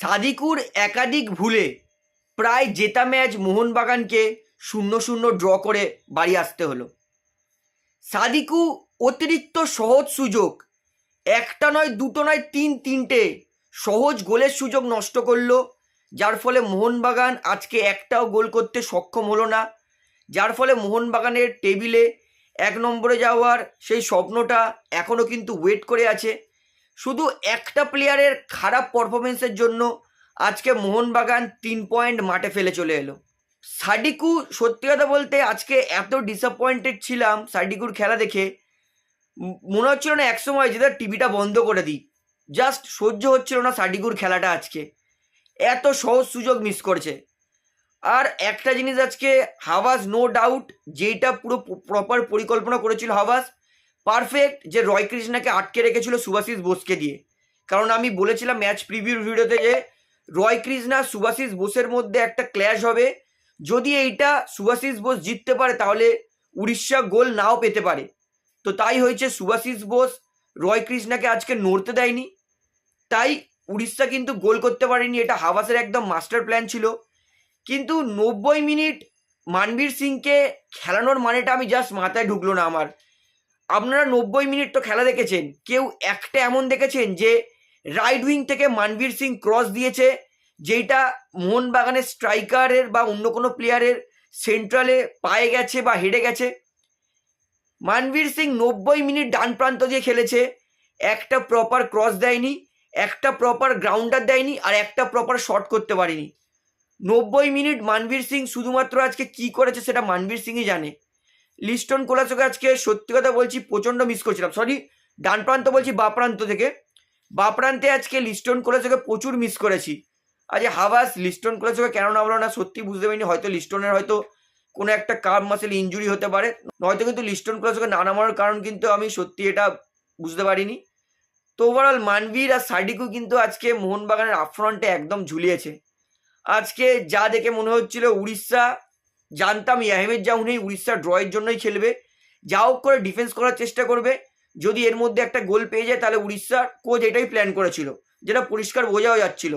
সাদিকুর একাধিক ভুলে প্রায় জেতা ম্যাচ মোহনবাগানকে শূন্য শূন্য ড্র করে বাড়ি আসতে হলো। সাদিকু অতিরিক্ত সহজ সুযোগ, একটা নয়, দুটো নয়, তিন তিনটে সহজ গোলের সুযোগ নষ্ট করল, যার ফলে মোহনবাগান আজকে একটাও গোল করতে সক্ষম হলো না। যার ফলে মোহনবাগানের টেবিলে এক নম্বরে যাওয়ার সেই স্বপ্নটা এখনও কিন্তু ওয়েট করে আছে। শুধু একটা প্লেয়ারের খারাপ পারফরমেন্সের জন্য আজকে মোহনবাগান তিন পয়েন্ট মাঠে ফেলে চলে এলো। সাডিকু সত্যি কথা বলতে আজকে এত ডিসঅ্যাপয়েন্টেড ছিলাম সাডিকুর খেলা দেখে। মনে হচ্ছিল না একসময় যে তার টিভিটা বন্ধ করে দিই। জাস্ট সহ্য হচ্ছিল না সাডিকুর খেলাটা আজকে। এত সহজ সুযোগ মিস করছে। আর একটা জিনিস আজকে হাওয়াজ নো ডাউট যেটা পুরো প্রপার পরিকল্পনা করেছিল হাওয়াজ পারফেক্ট যে রয় কৃষ্ণাকে আটকে রেখেছিল সুভাশিস বোসকে দিয়ে। কারণ আমি বলেছিলাম ম্যাচ প্রিভিউর ভিডিওতে যে রয় কৃষ্ণা সুভাশিস বোসের মধ্যে একটা ক্ল্যাশ হবে। যদি এইটা সুভাশিস বোস জিততে পারে, তাহলে উড়িষ্যা গোল নাও পেতে পারে। তো তাই হয়েছে সুভাশিস বোস রয় কৃষ্ণাকে আজকে নড়তে দেয়নি। তাই উড়িষ্যা কিন্তু গোল করতে পারেনি, এটা হাওয়াসের একদম মাস্টার প্ল্যান ছিল। কিন্তু নব্বই মিনিট মানবীর সিংকে খেলানোর মানেটা আমি জাস্ট মাথায় ঢুকলো না আমার। আপনারা নব্বই মিনিট তো খেলা দেখেছেন। কেউ একটা এমন দেখেছেন যে রাইট উইং থেকে মানবীর সিং ক্রস দিয়েছে যেটা মোহনবাগানের স্ট্রাইকারের বা অন্য কোনো প্লেয়ারের সেন্ট্রালে পায়ে গেছে বা হেডে গেছে। মানবীর সিং নব্বই মিনিট ডান প্রান্ত দিয়ে খেলেছে, একটা প্রপার ক্রস দেয়নি, একটা প্রপার গ্রাউন্ডার দেয়নি, আর একটা প্রপার শট করতে পারেনি। নব্বই মিনিট মানবীর সিং শুধুমাত্র আজকে কি করেছে সেটা মানবীর সিংই জানে। লিস্টন কোলাচকে আজকে সত্যি কথা বলছি প্রচণ্ড মিস করছিলাম। সরি ডান প্রান্ত বলছি বা প্রান্ত থেকে। বা প্রান্তে আজকে লিস্টন কোলাচকে প্রচুর মিস করেছি। আজ হাবাস, লিস্টন কোলাচকে কেন নামলো না, সত্যি বুঝতে পারিনি। হয়তো লিস্টনের হয়তো কোনো একটা কার্ভ মাসেল ইঞ্জুরি হতে পারে। নয়তো কিন্তু লিস্টন কোলাচকে না নামানোর কারণ কিন্তু আমি সত্যি এটা বুঝতে পারিনি। তো ওভারঅল মানবীর আর সাডিকু কিন্তু আজকে মোহনবাগানের আপফ্রন্টে একদম ঝুলিয়েছে। আজকে যা দেখে মনে হচ্ছিল উড়িষ্যা জানতাম ইয়াহিমের জাউনেই উড়িষ্যা ড্রয়ের জন্যই খেলবে। যা হোক করে ডিফেন্স করার চেষ্টা করবে। যদি এর মধ্যে একটা গোল পেয়ে যায়, তাহলে উড়িষ্যার কোচ এটাই প্ল্যান করেছিল, যেটা পরিষ্কার বোঝাও যাচ্ছিল।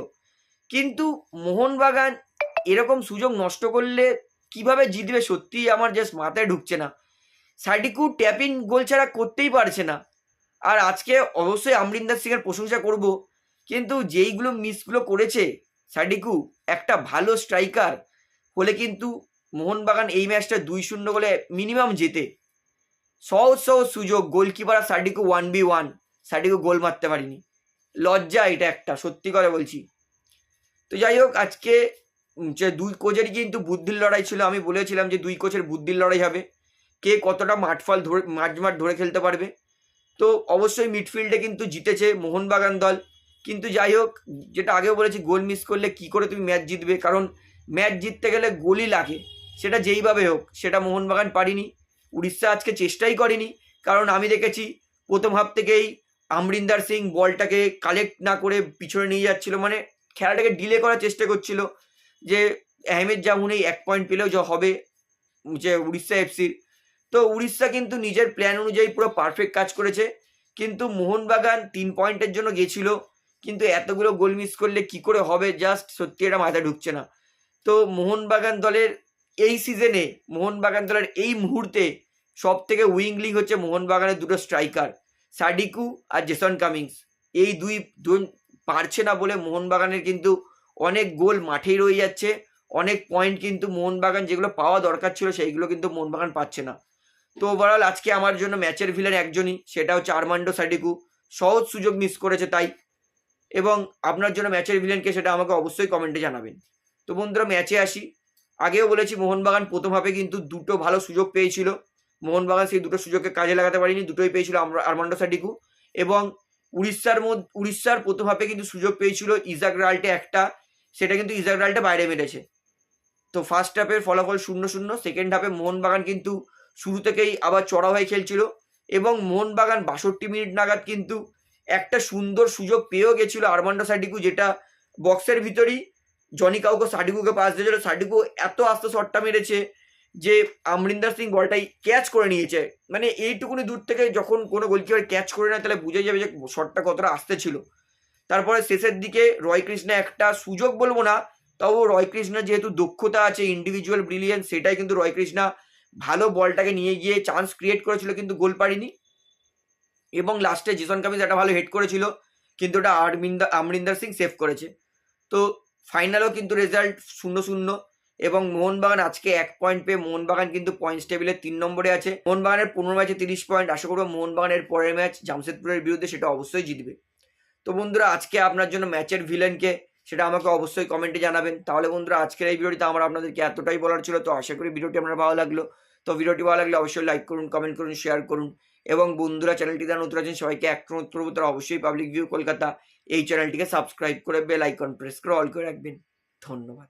কিন্তু মোহনবাগান এরকম সুযোগ নষ্ট করলে কীভাবে জিতবে সত্যিই আমার জাস্ট মাথায় ঢুকছে না। সাডিকু ট্যাপিং গোল ছাড়া করতেই পারছে না। আর আজকে অবশ্যই আমরিন্দার সিংয়ের প্রশংসা করব, কিন্তু যেইগুলো মিসগুলো করেছে সাডিকু একটা ভালো স্ট্রাইকার হলে কিন্তু মোহনবাগান এই ম্যাচটা দুই শূন্য বলে মিনিমাম জেতে। সহজ সহজ সুযোগ গোলকিপার আর Sadiku one v one Sadiku goal মারতে পারিনি। লজ্জা এটা একটা, সত্যি করে বলছি। তো যাই হোক, আজকে যে দুই কোচেরই কিন্তু বুদ্ধির লড়াই ছিল, আমি বলেছিলাম যে দুই কোচের বুদ্ধির লড়াই হবে। কে কতটা মাঠফল ধরে মাঠ মাঠ ধরে খেলতে পারবে। তো অবশ্যই মিডফিল্ডে কিন্তু জিতেছে মোহনবাগান দল। কিন্তু যাই হোক, যেটা আগেও বলেছি গোল মিস করলে কি করে তুমি ম্যাচ জিতবে? কারণ ম্যাচ জিততে গেলে গোলই লাগে। সেটা যেইভাবে হোক, সেটা মোহনবাগান পারিনি। উড়িষ্যা আজকে চেষ্টাই করেনি। কারণ আমি দেখেছি, প্রথম হাফ থেকেই আমরিন্দার সিং বলটাকে কালেক্ট না করে পিছনে নিয়ে যাচ্ছিল। মানে খেলাটাকে ডিলে করার চেষ্টা করছিল যে আহমেদ জামুনেই এক পয়েন্ট পেলেও যা হবে যে উড়িষ্যা এফসির তো উড়িষ্যা কিন্তু নিজের প্ল্যান অনুযায়ী পুরো পারফেক্ট কাজ করেছে। কিন্তু মোহনবাগান তিন পয়েন্টের জন্য গেছিল। কিন্তু এতগুলো গোল মিস করলে কি করে হবে? জাস্ট সত্যি এটা মাথায় ঢুকছে না। তো মোহনবাগান দলের এই সিজনে মোহনবাগান দলের এই মুহূর্তে সব থেকে উইং উইংলিং হচ্ছে মোহনবাগানের দুটো স্ট্রাইকার সাডিকু আর জেসন কামিংস। এই দুই দুই পারছে না বলে মোহনবাগানের কিন্তু অনেক গোল মাঠেই রয়ে যাচ্ছে, অনেক পয়েন্ট কিন্তু মোহনবাগান যেগুলো পাওয়া দরকার ছিল সেইগুলো কিন্তু মোহনবাগান পাচ্ছে না। তো ওভারঅল আজকে আমার জন্য ম্যাচের ভিলেন একজনই, সেটা হচ্ছে আরমান্ডো সাডিকু সহজ সুযোগ মিস করেছে তাই। এবং আপনার জন্য ম্যাচের ভিলেনকে সেটা আমাকে অবশ্যই কমেন্টে জানাবেন। তো বন্ধুরা ম্যাচে আসি। আগেও বলেছি মোহনবাগান প্রথম হাফে কিন্তু দুটো ভালো সুযোগ পেয়েছিল। মোহনবাগান সেই দুটো সুযোগকে কাজে লাগাতে পারিনি, দুটোই পেয়েছিল আমরা- আরমান্ডো সাডিকু এবং উড়িষ্যার মধ্যে, উড়িষ্যার প্রথম হাফে কিন্তু সুযোগ পেয়েছিল ইজাক রাল্টে একটা, সেটা কিন্তু ইজাক রাল্টে বাইরে মেরেছে। তো ফার্স্ট হাফের ফলাফল শূন্য শূন্য সেকেন্ড হাফে মোহনবাগান কিন্তু শুরু থেকেই আবার চড়া হয়ে খেলছিল। এবং মোহনবাগান বাষট্টি মিনিট নাগাদ কিন্তু একটা সুন্দর সুযোগ পেয়েও গেছিল আরমান্ডো সাডিকু যেটা বক্সের ভিতরেই জনি কাউকে সাডিকুকে পাস দিয়েছিল। সাডিকু এত আস্তে শটটা মেরেছে যে আমরিন্দার সিং বলটাই ক্যাচ করে নিয়েছে। মানে এইটুকুনি দূর থেকে যখন কোনো গোলকিপার ক্যাচ করে নেয়, তাহলে বুঝে যাবে যে শটটা কতটা আসতে ছিল। তারপরে শেষের দিকে রয় কৃষ্ণা একটা সুযোগ বলব না, তবু রয় কৃষ্ণা যেহেতু দক্ষতা আছে ইন্ডিভিজুয়াল ব্রিলিয়েন্স সেটাই কিন্তু রয় কৃষ্ণা ভালো বলটাকে নিয়ে গিয়ে চান্স ক্রিয়েট করেছিল, কিন্তু গোল পারিনি এবং লাস্টে জিসন কামিজ একটা ভালো হেড করেছিল, কিন্তু ওটা আরমিন্দা আমরিন্দার সিং সেভ করেছে। তো ফাইনালও কিন্তু রেজাল্ট শূন্য শূন্য এবং মোহনবাগান আজকে এক পয়েন্ট পেয়ে মোহনবাগান কিন্তু পয়েন্টস টেবিলে তিন নম্বরে আছে। মোহনবাগানের পনেরো ম্যাচে তিরিশ পয়েন্ট আশা করব মোহনবাগানের পরের ম্যাচ জামশেদপুরের বিরুদ্ধে সেটা অবশ্যই জিতবে। তো বন্ধুরা, আজকে আপনার জন্য ম্যাচের ভিলেনকে সেটা আমাকে অবশ্যই কমেন্টে জানাবেন। তাহলে বন্ধুরা, আজকের এই ভিডিওটিতে আমার আপনাদেরকে এতটাই বলার ছিল, তো আশা করি ভিডিওটি আপনার ভালো লাগল। তো ভিডিওটি ভালো লাগলে অবশ্যই লাইক করুন কমেন্ট করুন শেয়ার করুন। এবং বন্ধুরা চ্যানেলটি যারা নতুন আছেন, সবাইকে এক করব তারা অবশ্যই পাবলিক ভিউ কলকাতা এই চ্যানেলটিকে সাবস্ক্রাইব করে বেল আইকন প্রেস করে অল করে রাখবেন। ধন্যবাদ।